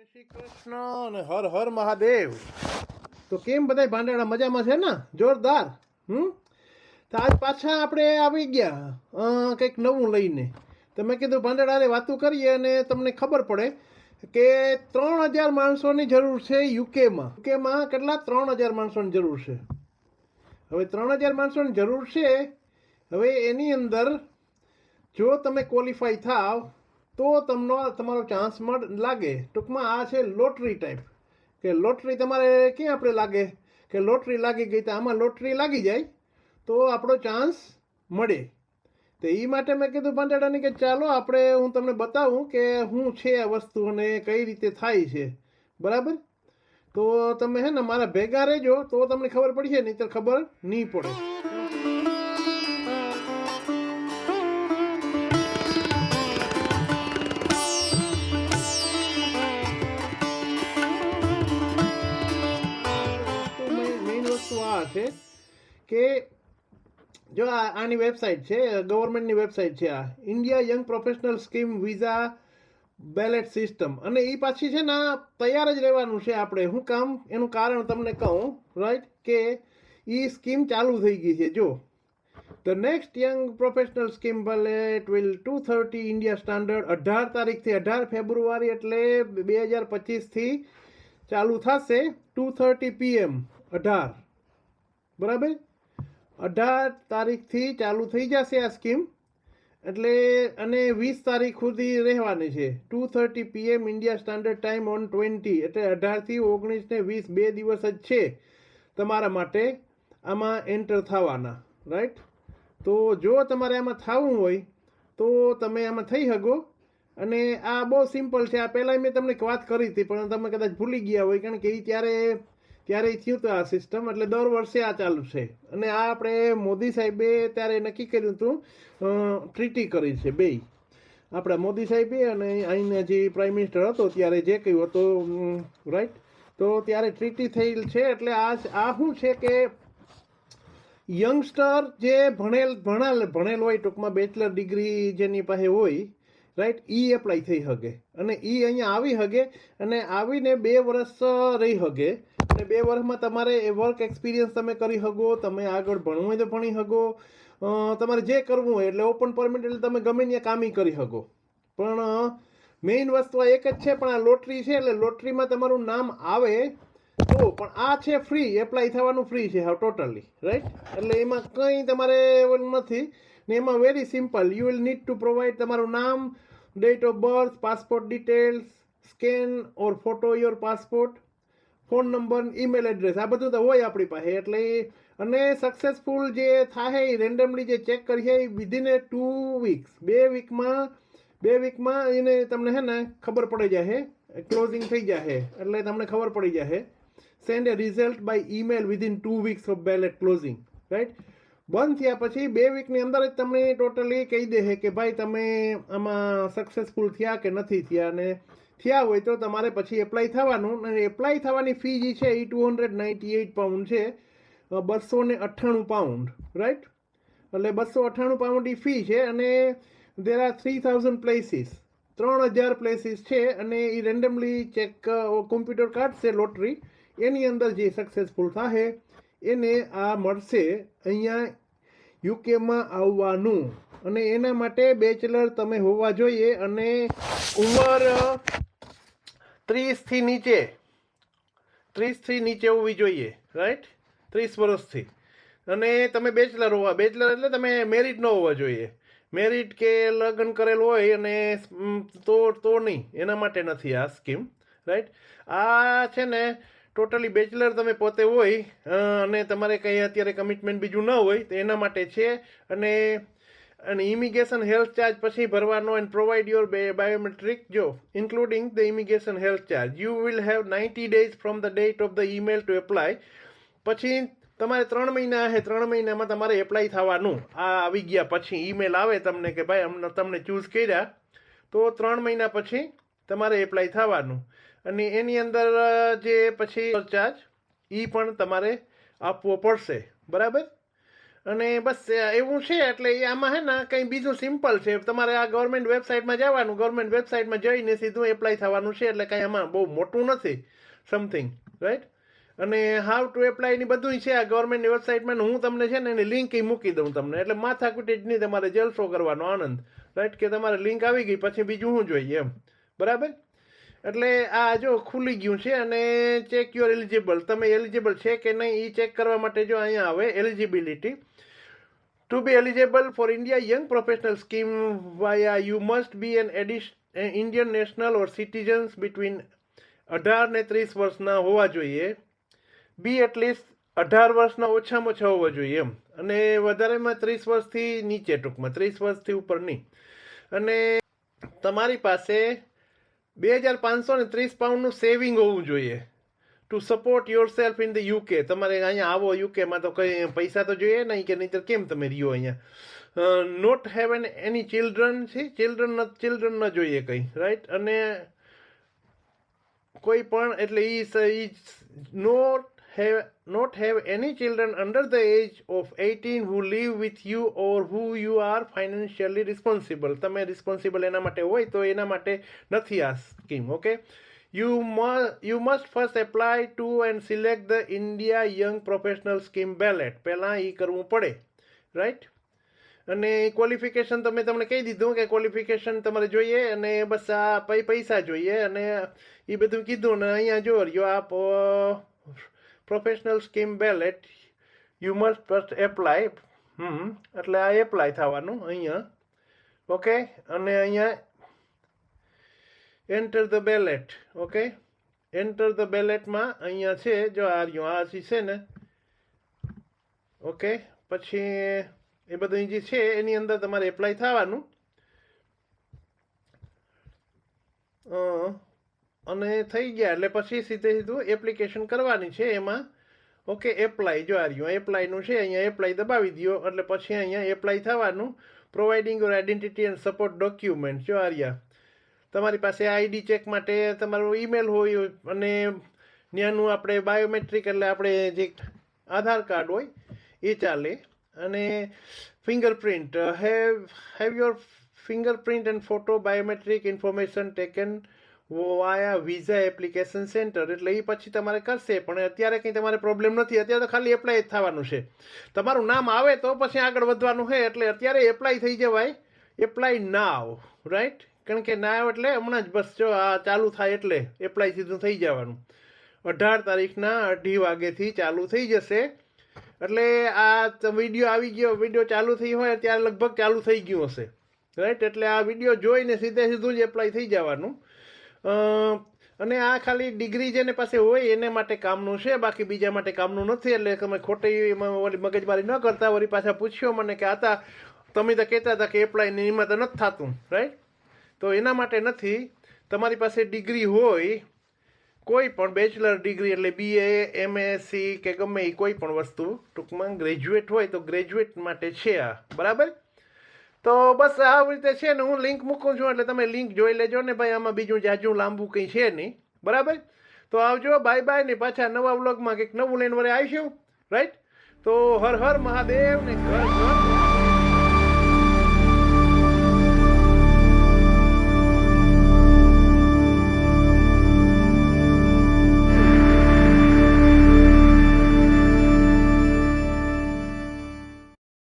શ્રી કૃષ્ણ અને હર હર મહાદેવ. તો કેમ બધાય ભાંડાળા મજામાં છે ને? જોરદાર. હમ? તો આજ પાછા આપણે આવી ગયા કંઈક નવું લઈને. તો મેં કીધું ભાંડાળાને વાતું કરીએ અને તમને ખબર પડે કે ત્રણ હજાર માણસોની જરૂર છે યુકેમાં યુકેમાં કેટલા? ત્રણ હજાર માણસોની જરૂર છે. હવે ત્રણ હજાર માણસોની જરૂર છે. હવે એની અંદર જો તમે ક્વોલિફાય થાવ તો તમને તમારો ચાન્સ મળ, લાગે. ટૂંકમાં આ છે લોટરી ટાઈપ કે લોટરી તમારે ક્યાં આપણે લાગે? કે લોટરી લાગી ગઈ તો આમાં લોટરી લાગી જાય, તો આપણો ચાન્સ મળે. તો એ માટે મેં કીધું પાંડાડાની કે ચાલો આપણે, હું તમને બતાવું કે શું છે આ વસ્તુ અને કઈ રીતે થાય છે. બરાબર? તો તમે હે ને, મારા ભેગા રહેજો, તો તમને ખબર પડશે નહીં તો ખબર નહીં પડે. છે કે જો આ, આની વેબસાઇટ છે ગવર્મેન્ટની વેબસાઇટ છે આ. India young professional scheme visa ballot system અને એ પાછી છે ને તૈયાર જ રહેવાનું છે આપણે. હું કામ, એનું કારણ તમને કહું રાઈટ કે એ સ્કીમ ચાલુ થઈ ગઈ છે. જો the next young professional scheme ballot will two thirty India standard અઢાર તારીખથી અઢાર ફેબ્રુઆરી એટલે બે હજાર પચીસથી ચાલુ થશે ટુ થર્ટી પીએમ અઢાર. બરાબર? અઢાર તારીખથી ચાલુ થઈ જશે આ સ્કીમ. એટલે અને વીસ તારીખ સુધી રહેવાની છે. Two thirty PM India standard time on twenty એટલે અઢારથી ઓગણીસ ને વીસ બે દિવસ જ છે તમારા માટે આમાં એન્ટર થવાના. રાઈટ તો જો તમારે આમાં થવું હોય, તો તમે આમાં થઈ શકો. અને આ બહુ સિમ્પલ છે. આ પહેલાં મેં તમને વાત કરી હતી, પણ તમે કદાચ ભૂલી ગયા હોય, કારણ કે એ ત્યારે ત્યારે થયું હતું આ સિસ્ટમ એટલે દર વર્ષે આ ચાલુ છે. અને આ આપણે મોદી સાહેબે ત્યારે નક્કી કર્યું હતું ટ્રીટી કરી છે બે આપણા મોદી સાહેબે અને અહીંના જે પ્રાઇમ મિનિસ્ટર હતો ત્યારે જે કહ્યું હતું રાઈટ તો ત્યારે ટ્રીટી થયેલ છે, એટલે આ આ શું છે કે યંગસ્ટર જે ભણેલ, ભણાલ ભણેલ હોય ટૂંકમાં બેચલર ડિગ્રી જેની પાસે હોય રાઈટ ઈ એપ્લાય થઈ શકે અને ઈ અહીંયા આવી શકે અને આવીને બે વર્ષ રહી શકે અને બે વર્ષમાં તમારે એ વર્ક એક્સપિરિયન્સ તમે કરી શકો, તમે આગળ ભણવું હોય તો ભણી શકો. તમારે જે કરવું હોય એટલે ઓપન પરમિટ એટલે તમે ગમે ત્યાં કામી કરી શકો. પણ મેઇન વસ્તુ આ એક જ છે, પણ આ લોટરી છે, એટલે લોટરીમાં તમારું નામ આવે તો, પણ આ છે ફ્રી એપ્લાય થવાનું ફ્રી છે, હા ટોટલી રાઈટ એટલે એમાં કંઈ તમારે નથી. ને એમાં very simple you will need to provide તમારું નામ date of birth passport details scan or photo your passport phone number email address આ બધું તો હોય આપણી પાસે. એટલે અને સક્સેસફુલ જે થાય એ રેન્ડમલી જે ચેક કરીએ એ વિધિન એ ટુ વીક્સ બે વીકમાં બે વીકમાં એને તમને હે ને ખબર પડી જશે ક્લોઝિંગ થઈ જશે એટલે તમને ખબર પડી જશે send a result by email within two weeks of ballot closing right બંધ થયા પછી બે વીકની અંદર જ તમને ટોટલી કહી દે કે ભાઈ તમે આમાં સક્સેસફુલ થયા કે નથી થયા. અને થયા હોય તો તમારે પછી એપ્લાય થવાનું અને એપ્લાય થવાની ફી જે છે એ two hundred ninety eight pound છે બસો ને અઠ્ઠાણું પાઉન્ડ રાઈટ એટલે બસો અઠ્ઠાણું પાઉન્ડ એ ફી છે અને there are three thousand places ત્રણ હજાર પ્લેસીસ છે અને એ રેન્ડમલી ચેક કોમ્પ્યુટર કાઢશે લોટરી એની અંદર જે સક્સેસફુલ થશે એને આ મળશે અહીંયા યુકેમાં આવવાનું. અને એના માટે બેચલર તમે હોવા જોઈએ અને ઉંમર ત્રીસથી નીચે. ત્રીસથી નીચે હોવી જોઈએ રાઈટ ત્રીસ વર્ષથી. અને તમે બેચલર હોવા, બેચલર એટલે તમે મેરિટ ન હોવા જોઈએ. મેરિટ કે લગ્ન કરેલ હોય અને તો તો નહીં. એના માટે નથી આ સ્કીમ રાઈટ આ છે ને, ટોટલી બેચલર તમે પોતે હોય અને તમારે કંઈ અત્યારે કમિટમેન્ટ બીજું ન હોય, તો એના માટે છે. અને અને ઇમિગ્રેશન હેલ્થ ચાર્જ પછી ભરવાનો એન્ડ પ્રોવાઈડ યોર બાયોમેટ્રિક જો including the immigration health charge you will have ninety days from the date of the email to apply પછી તમારે ત્રણ મહિના હે, ત્રણ મહિનામાં તમારે એપ્લાય થવાનું. આ આવી ગયા. પછી ઈમેલ આવે તમને કે ભાઈ અમને તમને ચૂઝ કર્યા. તો ત્રણ મહિના પછી તમારે એપ્લાય થવાનું. અને એની અંદર જે પછી ચાર્જ એ પણ તમારે આપવો પડશે. બરાબર? અને બસ એવું છે એટલે એ આમાં હે ને કંઈ બીજું સિમ્પલ છે. તમારે આ ગવર્મેન્ટ વેબસાઇટમાં જવાનું ગવર્મેન્ટ વેબસાઇટમાં જઈને સીધું એપ્લાય થવાનું છે એટલે કંઈ આમાં બહુ મોટું નથી. સમથિંગ રાઈટ અને હાઉ ટુ એપ્લાયની બધું છે આ ગવર્મેન્ટની વેબસાઇટમાં હું તમને છે ને એની લિંક મૂકી દઉં તમને. એટલે માથાકુટી નહીં તમારે જલસો કરવાનો આનંદ રાઈટ કે તમારે લિંક આવી ગઈ, પછી બીજું શું જોઈએ એમ. બરાબર? એટલે આ જો ખુલી ગયું છે અને ચેક યુર એલિજિબલ તમે એલિજિબલ છે કે નહીં એ ચેક કરવા માટે જો અહીંયા આવે eligibility To be eligible for India Young Professional Scheme via you must be an Indian national or citizens between અઢાર ને ત્રીસ વર્ષના હોવા જોઈએ. બી એટલીસ્ટ અઢાર વર્ષના ઓછામાં ઓછા હોવા જોઈએ એમ. અને વધારેમાં ત્રીસ વર્ષથી નીચે ટૂંકમાં, ત્રીસ વર્ષથી ઉપર નહીં. અને તમારી પાસે બે હજાર પાંચસો ને ત્રીસ પાઉન્ડનું સેવિંગ હોવું જોઈએ. To support yourself in the UK તમારે અહીંયા આવો યુકેમાં તો કંઈ પૈસા તો જોઈએ નહીં કે નહીંતર કેમ તમે રહ્યો અહીંયા? Not have an any children છે? ચિલ્ડ્રન ચિલ્ડ્રન ન જોઈએ કંઈ રાઈટ અને કોઈ પણ, એટલે ઈ not have not have any children under the age of eighteen who live with you or who you are financially responsible તમે રિસ્પોન્સિબલ એના માટે હોય તો એના માટે નથી આ scheme okay you must you must first apply to and select the India Young Professional Scheme ballot. પહેલાં એ કરવું પડે રાઈટ અને ક્વોલિફિકેશન તમે તમને કહી દીધું કે ક્વોલિફિકેશન તમારે જોઈએ અને બસ આ પૈસા જોઈએ અને એ બધું કીધું ને અહીંયા જો યુ આ professional scheme ballot you must first apply hmm, એટલે આ એપ્લાય થવાનું અહીંયા. ઓકે અને અહીંયા enter the ballot okay enter the બેલેટમાં અહીંયા છે, જો આ રહ્યું, આ જે છે ને ઓકે પછી એ બધું જે છે, એની અંદર તમારે એપ્લાય થવાનું. અને થઈ ગયા, એટલે પછી સીધે સીધું એપ્લિકેશન કરવાની છે એમાં. ઓકે એપ્લાય જો આ રહ્યું એપ્લાયનું છે, અહીંયા એપ્લાય દબાવી દો એટલે પછી અહીંયા એપ્લાય થવાનું. Providing your identity and support document જો આ રહ્યા. તમારી પાસે આઈડી ચેક માટે તમારું ઈમેલ હોય અને ત્યાંનું આપણે બાયોમેટ્રિક એટલે આપણે જે આધાર કાર્ડ હોય, એ ચાલે. અને fingerprint have have your fingerprint and photo biometric information taken via visa application centre એટલે એ પછી તમારે કરશે, પણ અત્યારે કંઈ તમારે પ્રોબ્લેમ નથી. અત્યારે તો ખાલી એપ્લાય જ થવાનું છે. તમારું નામ આવે તો પછી આગળ વધવાનું છે, એટલે અત્યારે એપ્લાય થઈ જવાય. એપ્લાય નાવ રાઈટ કારણ કે ના એટલે હમણાં જ બસ જો આ ચાલુ થાય એટલે એપ્લાય સીધું થઈ જવાનું. અઢાર તારીખના અઢી વાગ્યેથી ચાલુ થઈ જશે. એટલે આ વીડિયો આવી ગયો વીડિયો ચાલુ થઈ હોય ત્યારે લગભગ ચાલુ થઈ ગયું હશે. રાઈટ એટલે આ વીડિયો જોઈને સીધે સીધું જ એપ્લાય થઈ જવાનું. અને આ ખાલી ડિગ્રી જેને પાસે હોય એને માટે કામનું છે, બાકી બીજા માટે કામનું નથી. એટલે તમે ખોટી ઓલી મગજમારી ન કરતા. વળી પાછા પૂછ્યો મને કે આતા, તમે તો કહેતા હતા કે એપ્લાય એમાં તો નથી થતું. રાઈટ તો એના માટે નથી. તમારી પાસે ડિગ્રી હોય, કોઈ પણ બેચલર ડિગ્રી એટલે બીએ એમએસસી કે ગમે એ કોઈ પણ વસ્તુ, ટૂંકમાં ગ્રેજ્યુએટ હોય તો ગ્રેજ્યુએટ માટે છે આ. બરાબર? તો બસ આવી રીતે છે ને હું લિંક મૂકું છું, એટલે તમે લિંક જોઈ લેજો ને ભાઈ, આમાં બીજું જાજુ લાંબુ કંઈ છે નહીં. બરાબર? તો આવજો, બાય બાય ને પાછા નવા વ્લોગમાં કંઈક નવું લઈને વરે આવીશું. રાઈટ? તો હર હર મહાદેવ ને ઘર ઘર